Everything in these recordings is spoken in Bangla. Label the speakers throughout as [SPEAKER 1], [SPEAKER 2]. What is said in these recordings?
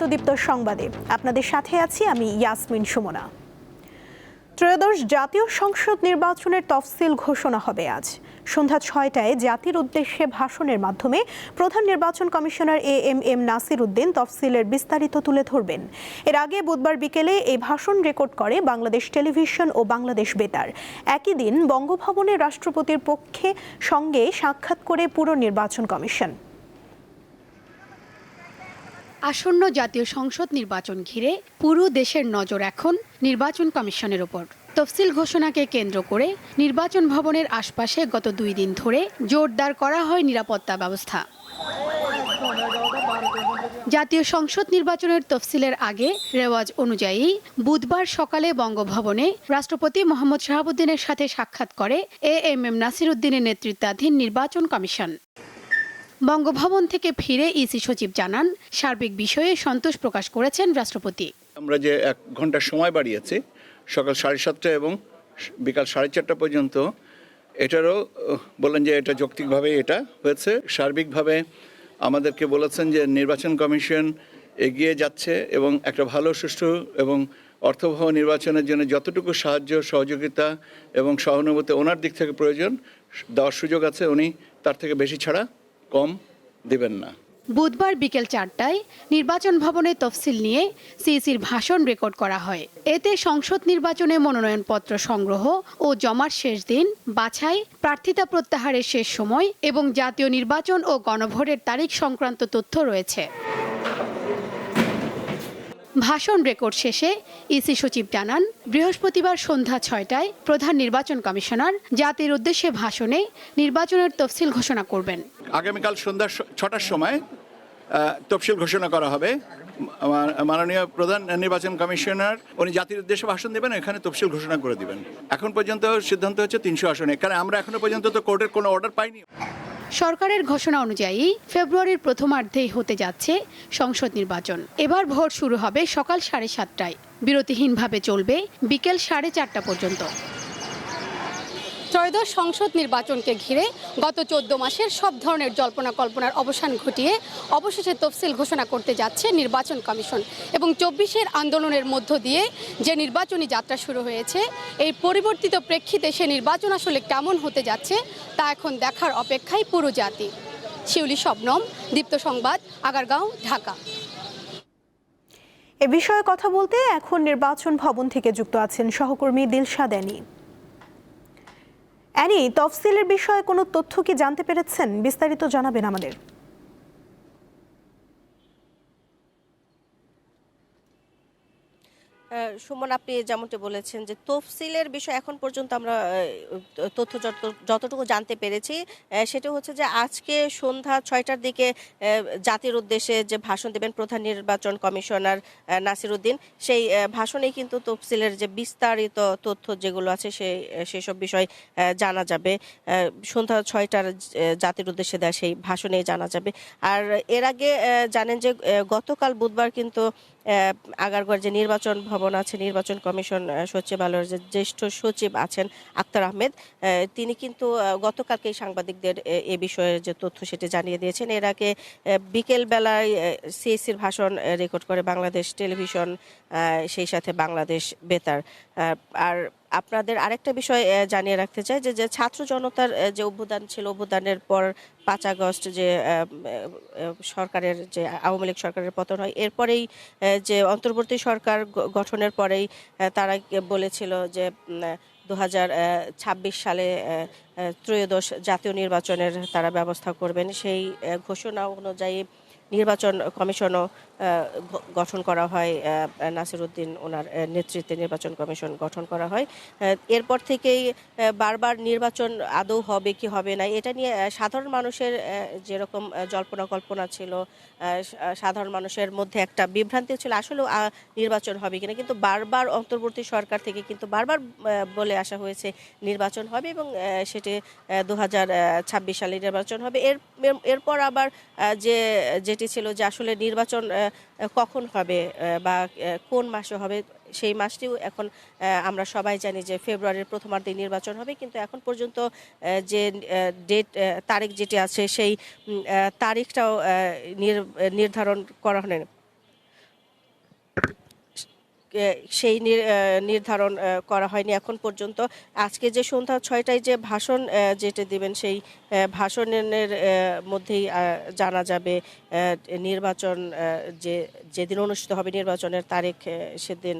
[SPEAKER 1] স্বাগত সংবাদে। আপনাদের সাথে আছি আমি ইয়াসমিন সুমনা। ত্রয়োদশ জাতীয় সংসদ নির্বাচনের তফসিল ঘোষণা হবে আজ। সন্ধ্যা ছয়টায় জাতির উদ্দেশ্যে ভাষণের মাধ্যমে প্রধান নির্বাচন commissioner A M M Nasir Uddin তফসিলের বিস্তারিত তুলে ধরবেন। এর আগে বুধবার বিকেলে এই ভাষণ রেকর্ড করে বাংলাদেশ টেলিভিশন ও বাংলাদেশ বেতার। একই দিন বঙ্গভবনে রাষ্ট্রপতির পক্ষে সঙ্গে সাক্ষাৎ করে পুরো নির্বাচন কমিশন।
[SPEAKER 2] আসন্ন জাতীয় সংসদ নির্বাচন ঘিরে পুরো দেশের নজর এখন নির্বাচন কমিশনের ওপর। তফসিল ঘোষণাকে কেন্দ্র করে নির্বাচন ভবনের আশপাশে গত দুই দিন ধরে জোরদার করা হয় নিরাপত্তা ব্যবস্থা। জাতীয় সংসদ নির্বাচনের তফসিলের আগে রেওয়াজ অনুযায়ী বুধবার সকালে বঙ্গভবনে রাষ্ট্রপতি মোহাম্মদ শাহাবুদ্দিনের সাথে সাক্ষাৎ করে এ এম এম নাসির উদ্দিনের নেতৃত্বাধীন নির্বাচন কমিশন। বঙ্গভবন থেকে ফিরে ইসি সচিব জানান সার্বিক বিষয়ে সন্তোষ প্রকাশ করেছেন রাষ্ট্রপতি।
[SPEAKER 3] আমরা যে এক ঘণ্টা সময় বাড়িয়েছি সকাল সাড়ে সাতটা এবং বিকাল সাড়ে চারটা পর্যন্ত এটারও আহ, বললেন যে এটা যৌক্তিকভাবে এটা হয়েছে। সার্বিকভাবে আমাদেরকে বলেছেন যে নির্বাচন কমিশন এগিয়ে যাচ্ছে এবং একটা ভালো সুষ্ঠু এবং অর্থবহ নির্বাচনের জন্য যতটুকু সাহায্য সহযোগিতা এবং সহানুভূতি ওনার দিক থেকে প্রয়োজন দেওয়ার সুযোগ আছে উনি তার থেকে বেশি ছাড়া কম দেবেন না।
[SPEAKER 2] বুধবার বিকেল চারটায় নির্বাচন ভবনে তফসিল নিয়ে সিইসির ভাষণ রেকর্ড করা হয়। এতে সংসদ নির্বাচনে মনোনয়নপত্র সংগ্রহ ও জমার শেষ দিন, বাছাই, প্রার্থিতা প্রত্যাহারের শেষ সময় এবং জাতীয় নির্বাচন ও গণভোটের তারিখ সংক্রান্ত তথ্য রয়েছে। ভাষণ রেকর্ড শেষে ইসি সচিব জানান, বৃহস্পতিবার সন্ধ্যা ছয়টায় প্রধান নির্বাচন কমিশনার জাতির উদ্দেশ্যে ভাষণে নির্বাচনের তফসিল ঘোষণা করবেন।
[SPEAKER 3] আগামীকাল সন্ধ্যা ছটার সময় তফসিল ঘোষণা করা হবে। মাননীয় প্রধান নির্বাচন কমিশনার, উনি জাতির উদ্দেশ্যে ভাষণ দেবেন, এখানে তফসিল ঘোষণা করে দিবেন। এখন পর্যন্ত সিদ্ধান্ত হচ্ছে তিনশো আসনে। কারণ আমরা এখনও পর্যন্ত তো কোর্টের কোনো অর্ডার পাইনি।
[SPEAKER 2] সরকারের ঘোষণা অনুযায়ী ফেব্রুয়ারির প্রথমার্ধেই হতে যাচ্ছে সংসদ নির্বাচন। এবার ভোট শুরু হবে সকাল সাড়ে সাতটায়। বিরতিহীনভাবে চলবে বিকেল সাড়ে চারটা পর্যন্ত। ত্রয়োদশ সংসদ নির্বাচনকে ঘিরে গত চোদ্দ মাসের সব ধরনের জল্পনা কল্পনার অবসান ঘটিয়ে অবশেষে তফসিল ঘোষণা করতে যাচ্ছে নির্বাচন কমিশন এবং চব্বিশের আন্দোলনের মধ্য দিয়ে যে নির্বাচনী যাত্রা শুরু হয়েছে, এই পরিবর্তিত প্রেক্ষিতে সে নির্বাচন আসলে কেমন হতে যাচ্ছে তা এখন দেখার অপেক্ষায় পুরো জাতি। শিউলি শবনম, দীপ্ত সংবাদ, আগারগাঁও, ঢাকা।
[SPEAKER 1] এ বিষয়ে কথা বলতে এখন নির্বাচন ভবন থেকে যুক্ত আছেন সহকর্মী দিলশাদ অ্যানি। অ্যানি তফসিলের বিষয়ে কোনো তথ্য কি জানতে পেরেছেন? বিস্তারিত জানাবেন আমাদের।
[SPEAKER 4] সুমন আপনি যেমনটি বলেছেন যে তফসিলের বিষয় এখন পর্যন্ত আমরা তথ্য যত যতটুকু জানতে পেরেছি সেটা হচ্ছে যে আজকে সন্ধ্যা ছয়টার দিকে জাতির উদ্দেশ্যে যে ভাষণ দেবেন প্রধান নির্বাচন কমিশনার আহ, নাসির উদ্দিন সেই আহ, ভাষণেই কিন্তু তফসিলের যে বিস্তারিত তথ্য যেগুলো আছে সেই সেসব বিষয় জানা যাবে। সন্ধ্যা ছয়টার জাতির উদ্দেশ্যে দেয় সেই ভাষণেই জানা যাবে। আর এর আগে জানেন যে গতকাল বুধবার কিন্তু আগারগড় যে নির্বাচন ভবন আছে, নির্বাচন কমিশন সচিবালয়ের যে জ্যেষ্ঠ সচিব আছেন আক্তার আহমেদ তিনি কিন্তু গতকালকেই গতকালকে সাংবাদিকদের, এ বিষয়ে যে তথ্য সেটি জানিয়ে দিয়েছেন। এর আগে বিকেলবেলায় সিএসির ভাষণ রেকর্ড করে বাংলাদেশ টেলিভিশন সেই সাথে বাংলাদেশ বেতার। আর আপনাদের আরেকটা বিষয় জানিয়ে রাখতে চাই যে ছাত্র জনতার যে অভ্যুত্থান ছিল, অভ্যুত্থানের পর পাঁচ আগস্ট যে সরকারের যে আওয়ামী লীগ সরকারের পতন হয়, এরপরেই যে অন্তর্বর্তী সরকার গঠনের পরেই তারা বলেছিল যে দু সালে ত্রয়োদশ জাতীয় নির্বাচনের তারা ব্যবস্থা করবেন। সেই ঘোষণা অনুযায়ী নির্বাচন কমিশনও গঠন করা হয় আহ, নাসির উদ্দিন ওনার নেতৃত্বে নির্বাচন কমিশন গঠন করা হয়। এরপর থেকেই বারবার নির্বাচন আদৌ হবে কি হবে না এটা নিয়ে সাধারণ মানুষের যেরকম জল্পনা কল্পনা ছিল সাধারণ মানুষের মধ্যে একটা বিভ্রান্তি ছিল আসলেও নির্বাচন হবে কিনা কিন্তু বারবার অন্তর্বর্তী সরকার থেকে কিন্তু বারবার বলে আসা হয়েছে নির্বাচন হবে এবং সেটি দু হাজার ছাব্বিশ সালে নির্বাচন হবে। এর এর- এরপর আবার যে যেটি ছিল যে আসলে নির্বাচন কখন হবে বা কোন মাসে হবে, সেই মাসটিও এখন আমরা সবাই জানি যে ফেব্রুয়ারির প্রথমার্ধে নির্বাচন হবে, কিন্তু এখন পর্যন্ত যে ডেট তারিখ যেটি আছে, সেই তারিখটাও নির্ধারণ করা হয়নি। সেই নির- নির্ধারণ করা হয়নি। এখন পর্যন্ত আজকে যে সন্ধ্যা ছয়টায় যে ভাষণ যেটা দিবেন সেই ভাষণের মধ্যেই জানা যাবে নির্বাচন যে, যেদিন অনুষ্ঠিত হবে নির্বাচনের তারিখ সেদিন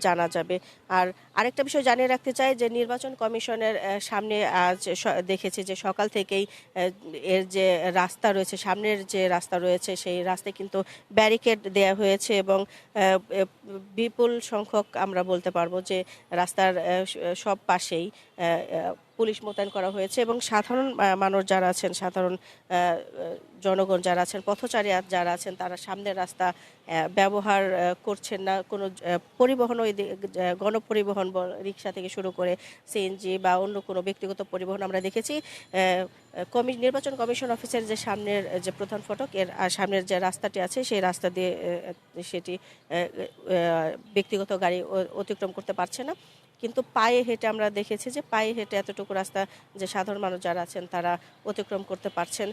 [SPEAKER 4] জানা যাবে। আর আরেকটা বিষয় জানিয়ে রাখতে চাই যে নির্বাচন কমিশনের সামনে আজ দেখেছি যে সকাল থেকেই এর যে রাস্তা রয়েছে, সামনের যে রাস্তা রয়েছে, সেই রাস্তায় কিন্তু ব্যারিকেড দেয়া হয়েছে এবং বিপুল সংখ্যক আমরা বলতে পারব যে রাস্তার সব পাশেই পুলিশ মোতায়েন করা হয়েছে এবং সাধারণ মানুষ যারা আছেন, সাধারণ জনগণ যারা আছেন, পথচারী যারা আছেন, তারা সামনের রাস্তা ব্যবহার করছেন না। কোনো পরিবহন ওই গণপরিবহন রিক্সা থেকে শুরু করে সিএনজি বা অন্য কোনো ব্যক্তিগত পরিবহন আমরা দেখেছি। কমি, নির্বাচন কমিশন অফিসের যে সামনের যে প্রধান ফটক, এর সামনের যে রাস্তাটি আছে, সেই রাস্তা দিয়ে সেটি ব্যক্তিগত গাড়ি অতিক্রম করতে পারছে না। কিন্তু পায়ে হেঁটে আমরা দেখেছি যে পায়ে হেঁটে এতটুকু রাস্তা যে সাধারণ মানুষ যারা আছেন তারা অতিক্রম করতে পারছেন।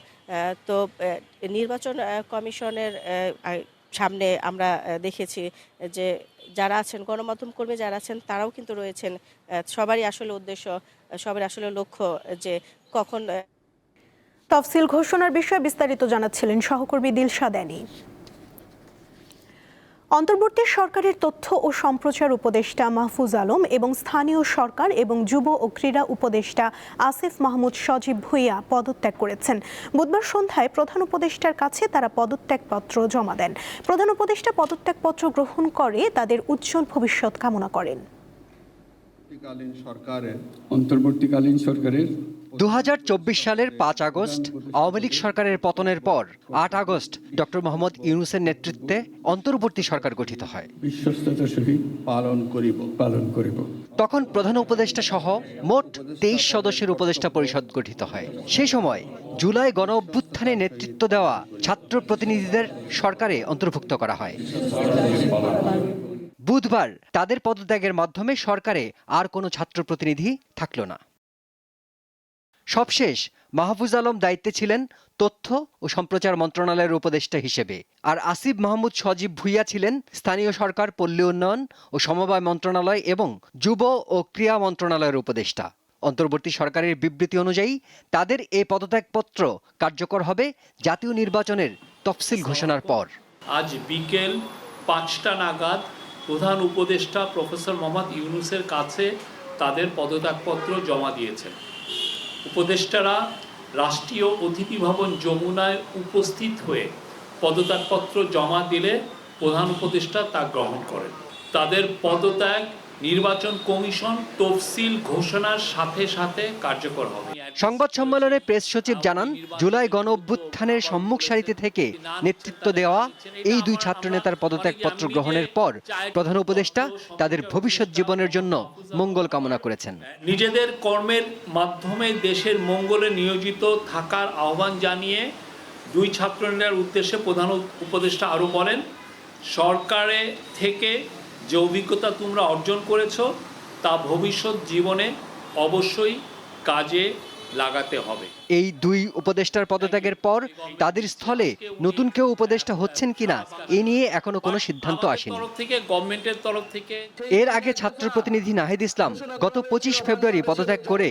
[SPEAKER 4] তো নির্বাচন কমিশনের সামনে আমরা দেখেছি যে যারা আছেন, গণমাধ্যম কর্মী যারা আছেন তারাও কিন্তু রয়েছেন। সবারই আসলে উদ্দেশ্য সবার আসলে লক্ষ্য যে কখন
[SPEAKER 1] তফসিল ঘোষণার বিষয়ে বিস্তারিত জানাচ্ছিলেন সহকর্মী দিলশা দেনি অন্তর্বর্তী সরকারের তথ্য ও সম্প্রচার উপদেষ্টা মাহফুজ আলম এবং স্থানীয় সরকার এবং যুব ও ক্রীড়া উপদেষ্টা আসিফ মাহমুদ সজীব ভুইয়া পদত্যাগ করেছেন। বুধবার সন্ধ্যায় প্রধান উপদেষ্টার কাছে তারা পদত্যাগপত্র জমা দেন। প্রধান উপদেষ্টা পদত্যাগপত্র গ্রহণ করে তাদের উজ্জ্বল ভবিষ্যৎ কামনা করেন।
[SPEAKER 5] অন্তর্বর্তীকালীন সরকারের
[SPEAKER 6] অন্তর্বর্তীকালীন সরকারের
[SPEAKER 7] দু হাজার চব্বিশ সালের পাঁচ আগস্ট আওয়ামী লীগ সরকারের পতনের পর আট আগস্ট ডক্টর মোহাম্মদ ইউনুসের নেতৃত্বে অন্তর্বর্তী সরকার গঠিত হয়।
[SPEAKER 6] বিশ্বস্ততার সহিত
[SPEAKER 5] পালন করিব।
[SPEAKER 6] পালন করিব।
[SPEAKER 7] তখন প্রধান উপদেষ্টা সহ মোট তেইশ সদস্যের উপদেষ্টা পরিষদ গঠিত হয়। সেই সময় জুলাই গণ অভ্যুত্থানে নেতৃত্ব দেওয়া ছাত্র প্রতিনিধিদের সরকারে অন্তর্ভুক্ত করা হয়। বুধবার তাদের পদত্যাগের মাধ্যমে সরকারে আর কোনো ছাত্র প্রতিনিধি থাকল না। সবশেষ মাহফুজ আলম দায়িত্বে ছিলেন তথ্য ও সম্প্রচার মন্ত্রণালয়ের উপদেষ্টা হিসেবে। আর আসিফ মাহমুদ সজীব ভুইয়া ছিলেন স্থানীয় সরকার, পল্লী উন্নয়ন ও সমবায় মন্ত্রণালয় এবং যুব ও ক্রীড়া মন্ত্রণালয়ের উপদেষ্টা। অন্তর্বর্তী সরকারের বিবৃতি অনুযায়ী তাদের এ পদত্যাগপত্র কার্যকর হবে জাতীয় নির্বাচনের তফসিল ঘোষণার পর।
[SPEAKER 8] আজ বিকেল পাঁচটা নাগাদ প্রধান উপদেষ্টা প্রফেসর মোহাম্মদ ইউনুসের কাছে তাদের পদত্যাগপত্র জমা দিয়েছেন। উপদেষ্টারা রাষ্ট্রীয় অতিথি ভবন যমুনায় উপস্থিত হয়ে পদত্যাগপত্র জমা দিলে প্রধান উপদেষ্টা তা গ্রহণ করেন। তাদের পদত্যাগ নির্বাচন কমিশন তফসিল ঘোষণার সাথে সাথে কার্যকর হবে।
[SPEAKER 7] সংবাদ সম্মেলনে প্রেস সচিব জানান জুলাই গণ অভ্যুত্থানের সম্মুখ সারিতে থেকে নেতৃত্ব দেওয়া এই দুই ছাত্র ছাত্রনেতার পদত্যাগপত্র গ্রহণের পর প্রধান উপদেষ্টা তাদের ভবিষ্যৎ জীবনের জন্য মঙ্গল কামনা করেছেন।
[SPEAKER 8] নিজেদের কর্মের মাধ্যমে দেশের মঙ্গলে নিয়োজিত থাকার আহ্বান জানিয়ে দুই ছাত্রনেতার উদ্দেশ্যে প্রধান উপদেষ্টা আরও বলেন সরকারে থেকে যে অভিজ্ঞতা তোমরা অর্জন করেছ তা ভবিষ্যৎ জীবনে অবশ্যই কাজে লাগাতে হবে।
[SPEAKER 7] এই দুই উপদেষ্টার পদত্যাগের পর তাদের স্থলে নতুন কেউ উপদেষ্টা হচ্ছেন কিনা এ নিয়ে এখনও কোনো সিদ্ধান্ত আসেনি।
[SPEAKER 8] থেকে গভর্নমেন্টের তরফ থেকে
[SPEAKER 7] এর আগে ছাত্র প্রতিনিধি নাহিদ ইসলাম গত পঁচিশ ফেব্রুয়ারি পদত্যাগ করে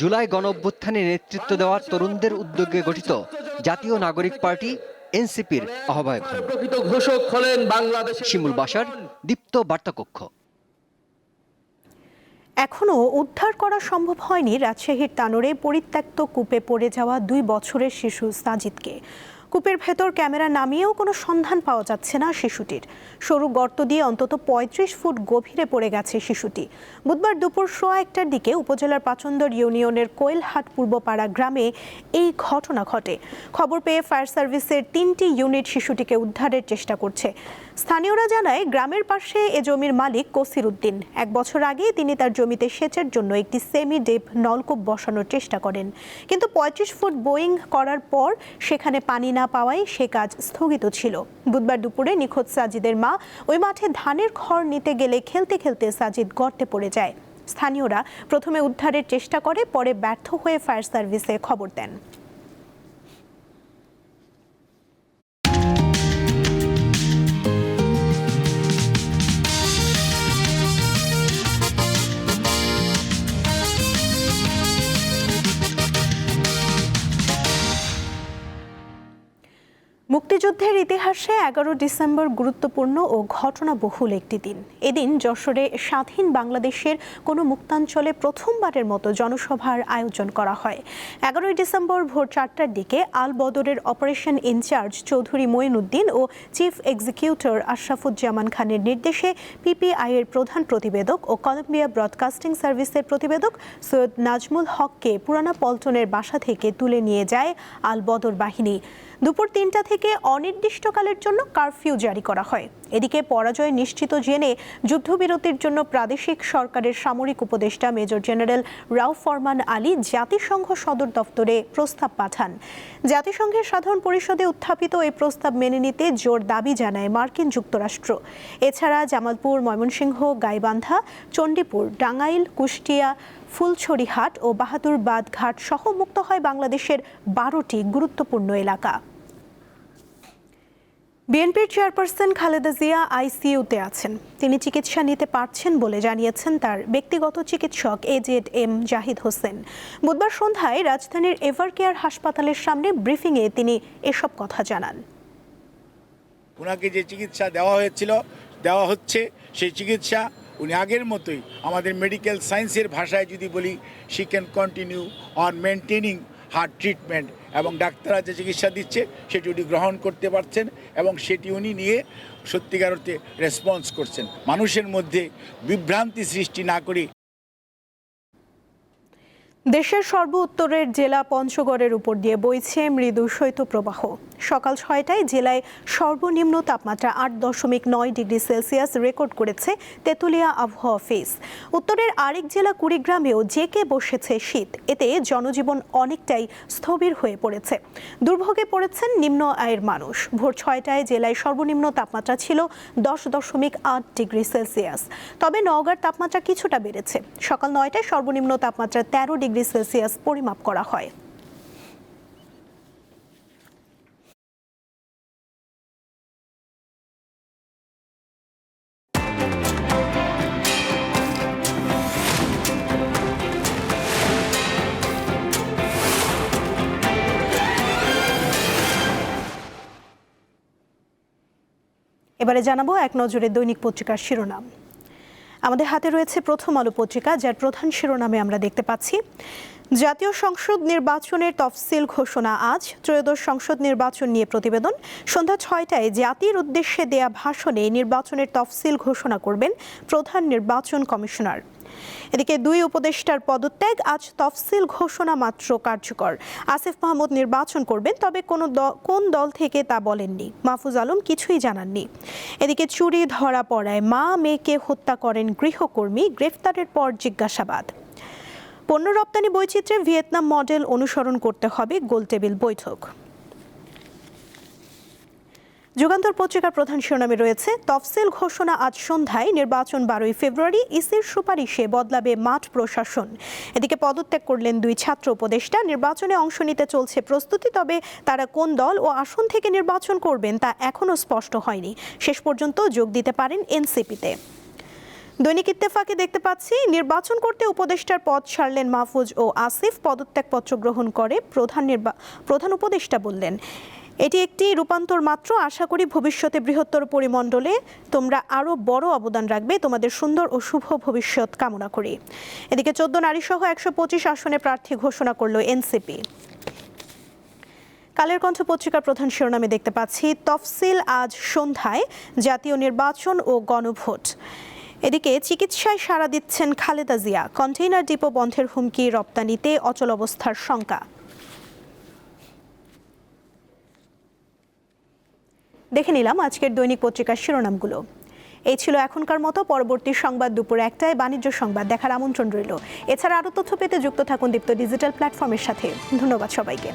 [SPEAKER 7] জুলাই গণ অভ্যুত্থানে নেতৃত্ব দেওয়া তরুণদের উদ্যোগে গঠিত জাতীয় নাগরিক পার্টি এনসিপির আহ্বায়ক হন।
[SPEAKER 9] প্রকৃত ঘোষক হলেন বাংলাদেশ
[SPEAKER 7] শিমুল বাসার দীপ্ত বার্তাকক্ষ।
[SPEAKER 1] এখনও উদ্ধার করা সম্ভব হয়নি রাজশাহীর তানোরে পরিত্যক্ত কূপে পড়ে যাওয়া দুই বছরের শিশু সাজিদকে। কূপের ভেতর ক্যামেরা নামিয়েও কোনো সন্ধান পাওয়া যাচ্ছে না শিশুটির। সরু গর্ত দিয়ে অন্তত পঁয়ত্রিশ ফুট গভীরে পড়ে গেছে শিশুটি। বুধবার দুপুর সোয়া একটার দিকে উপজেলার পাচন্দর ইউনিয়নের কোয়েলহাট পূর্বপাড়া গ্রামে এই ঘটনা ঘটে। খবর পেয়ে ফায়ার সার্ভিসের তিনটি ইউনিট শিশুটিকে উদ্ধারের চেষ্টা করছে। স্থানীয়রা জানায়, গ্রামের পাশে এ জমির মালিক কসির উদ্দিন। এক বছর আগে তিনি তার জমিতে সেচের জন্য একটি সেমি ডেপ নলকূপ বসানোর চেষ্টা করেন। কিন্তু পঁয়ত্রিশ ফুট বোয়িং করার পর সেখানে পানি না পাওয়ায় সে কাজ স্থগিত ছিল। বুধবার দুপুরে নিখোঁজ সাজিদের মা ওই মাঠে ধানের খড় নিতে গেলে খেলতে খেলতে সাজিদ গর্তে পড়ে যায়। স্থানীয়রা প্রথমে উদ্ধারের চেষ্টা করে, পরে ব্যর্থ হয়ে ফায়ার সার্ভিসে খবর দেন। মুক্তিযুদ্ধের ইতিহাসে এগারো ডিসেম্বর গুরুত্বপূর্ণ ও ঘটনাবহুল একটি দিন। এদিন যশোরে স্বাধীন বাংলাদেশের কোনো মুক্তাঞ্চলে প্রথমবারের মতো জনসভার আয়োজন করা হয়। এগারোই ডিসেম্বর ভোর চারটার দিকে আল বদরের operation in charge Chowdhury Mueenuddin O chief executor Ashrafuzzaman খানের নির্দেশে পিপিআই এর প্রধান প্রতিবেদক ও কলম্বিয়া ব্রডকাস্টিং সার্ভিসের প্রতিবেদক সৈয়দ নাজমুল হককে পুরানা পল্টনের বাসা থেকে তুলে নিয়ে যায় আল বদর বাহিনী। দুপুর তিনটা থেকে অনির্দিষ্টকালের জন্য কারফিউ জারি করা হয়। এদিকে পরাজয় নিশ্চিত জেনে যুদ্ধবিরতির জন্য প্রাদেশিক সরকারের সামরিক উপদেষ্টা মেজর জেনারেল রাও ফরমান আলী জাতিসংঘ সদর দপ্তরে প্রস্তাব পাঠান। জাতিসংঘের সাধারণ পরিষদে উত্থাপিত এই প্রস্তাব মেনে নিতে জোর দাবি জানায় মার্কিন যুক্তরাষ্ট্র। এছাড়া জামালপুর, ময়মনসিংহ, গাইবান্ধা, চণ্ডীপুর টাঙ্গাইল কুষ্টিয়া ফুলছড়িহাট ও বাহাদুরবাদ ঘাট সহ মুক্ত হয় বাংলাদেশের বারোটি গুরুত্বপূর্ণ এলাকা। বিএনপির চেয়ারপারসন খালেদা জিয়া আইসিইউতে আছেন। তিনি চিকিৎসা নিতে পারছেন বলে জানিয়েছেন তার ব্যক্তিগত চিকিৎসক এজেড এম জাহিদ হোসেন। বুধবার সন্ধ্যায় রাজধানীর এভার কেয়ার হাসপাতালের সামনে ব্রিফিংয়ে তিনি এসব কথা জানান।
[SPEAKER 10] ওনাকে যে চিকিৎসা দেওয়া হয়েছিল, দেওয়া হচ্ছে, সেই চিকিৎসা উনি আগের মতোই আমাদের মেডিকেল সায়েন্সের ভাষায় যদি বলি she can continue on maintaining her treatment এবং ডাক্তাররা যে চিকিৎসা দিচ্ছে, সেটি উনি গ্রহণ করতে পারছেন এবং সেটি উনি নিয়ে সত্যিকার অর্থে রেসপন্স করছেন। মানুষের মধ্যে বিভ্রান্তি সৃষ্টি না করে
[SPEAKER 1] দেশের সর্ব উত্তরের জেলা পঞ্চগড়ের উপর দিয়ে বইছে মৃদু শৈত্যপ্রবাহ। সকাল ছয়টায় জেলায় সর্বনিম্ন তাপমাত্রা আট দশমিক নয় ডিগ্রি সেলসিয়াস রেকর্ড করেছে তেঁতুলিয়া আবহাওয়া অফিস। উত্তরের আরেক জেলা কুড়িগ্রামেও জেকে বসেছে শীত, এতে জনজীবন অনেকটাই স্থবির হয়ে পড়েছে। দুর্ভোগে পড়েছেন নিম্ন আয়ের মানুষ। ভোর ছয়টায় জেলায় সর্বনিম্ন তাপমাত্রা ছিল দশ দশমিক আট ডিগ্রি সেলসিয়াস। তবে নওগাঁর তাপমাত্রা কিছুটা বেড়েছে। সকাল নয়টায় সর্বনিম্ন তাপমাত্রা তেরো ডিগ্রি সেলসিয়াস পরিমাপ করা হয়। এবারে জানাব এক নজরে দৈনিক পত্রিকার শিরোনাম। আমাদের হাতে রয়েছে প্রথম আলো পত্রিকা, যার প্রধান শিরোনামে আমরা দেখতে পাচ্ছি। জাতীয় সংসদ নির্বাচনের তফসিল ঘোষণা আজ। ত্রয়োদশ সংসদ নির্বাচন নিয়ে প্রতিবেদন। সন্ধ্যা ছয়টায় জাতির উদ্দেশ্যে দেয়া ভাষণে নির্বাচনের তফসিল ঘোষণা করবেন প্রধান নির্বাচন কমিশনার। এদিকে দুই উপদেষ্টার পদত্যাগ আজ তফসিল ঘোষণা মাত্র কার্যকর। আসিফ মাহমুদ নির্বাচন করবেন, তবে কোনো কোন দল থেকে তা বলেননি। মাহফুজ আলম কিছুই জানাননি। এদিকে চুরি ধরা পড়ায় মা মেয়েকে হত্যা করেন গৃহকর্মী, গ্রেফতারের পর জিজ্ঞাসাবাদ। পণ্য রপ্তানি বৈচিত্র্যে ভিয়েতনাম মডেল অনুসরণ করতে হবে গোলটেবিল বৈঠক। যুগান্তর পত্রিকার প্রধান শিরোনামে রয়েছে, তফসিল ঘোষণা আজ সন্ধ্যায়, নির্বাচন বারোই ফেব্রুয়ারি, ইসির সুপারিশে বদলাবে মাঠ প্রশাসন। এদিকে পদত্যাগ করলেন দুই ছাত্র উপদেষ্টা, নির্বাচনে অংশ নিতে চলছে প্রস্তুতি, তবে তারা কোন দল ও আসন থেকে নির্বাচন করবেন তা এখনও স্পষ্ট হয়নি। শেষ পর্যন্ত যোগ দিতে পারেন এনসিপিতে। দৈনিক ইত্তেফাকে দেখতে পাচ্ছি, নির্বাচন করতে উপদেষ্টার পদ ছাড়লেন মাহফুজ ও আসিফ, পদত্যাগপত্র গ্রহণ করে প্রধান নির্বা, প্রধান উপদেষ্টা বললেন। এটি একটি রূপান্তর মাত্র। আশা করি ভবিষ্যতে বৃহত্তর পরিমণ্ডলে তোমরা আরও বড় অবদান রাখবে। তোমাদের সুন্দর ও শুভ ভবিষ্যৎ কামনা করি। এদিকে চোদ্দ নারী সহ একশো পঁচিশ আসনে প্রার্থী ঘোষণা করল এনসিপি। কালের কণ্ঠ পত্রিকার প্রধান শিরোনামে দেখতে পাচ্ছি, তফসিল আজ সন্ধ্যায়, জাতীয় নির্বাচন ও গণভোট। এদিকে চিকিৎসায় সাড়া দিচ্ছেন খালেদা জিয়া। কন্টেইনার ডিপো বন্ধের হুমকি রপ্তানিতে অচল অবস্থার শঙ্কা। দেখে নিলাম আজকের দৈনিক পত্রিকার শিরোনামগুলো। এই ছিল এখনকার মতো, পরবর্তী সংবাদ দুপুর একটায় বাণিজ্য সংবাদ দেখার আমন্ত্রণ রইল। এছাড়া আরও তথ্য পেতে যুক্ত থাকুন দীপ্ত ডিজিটাল প্ল্যাটফর্মের সাথে। ধন্যবাদ সবাইকে।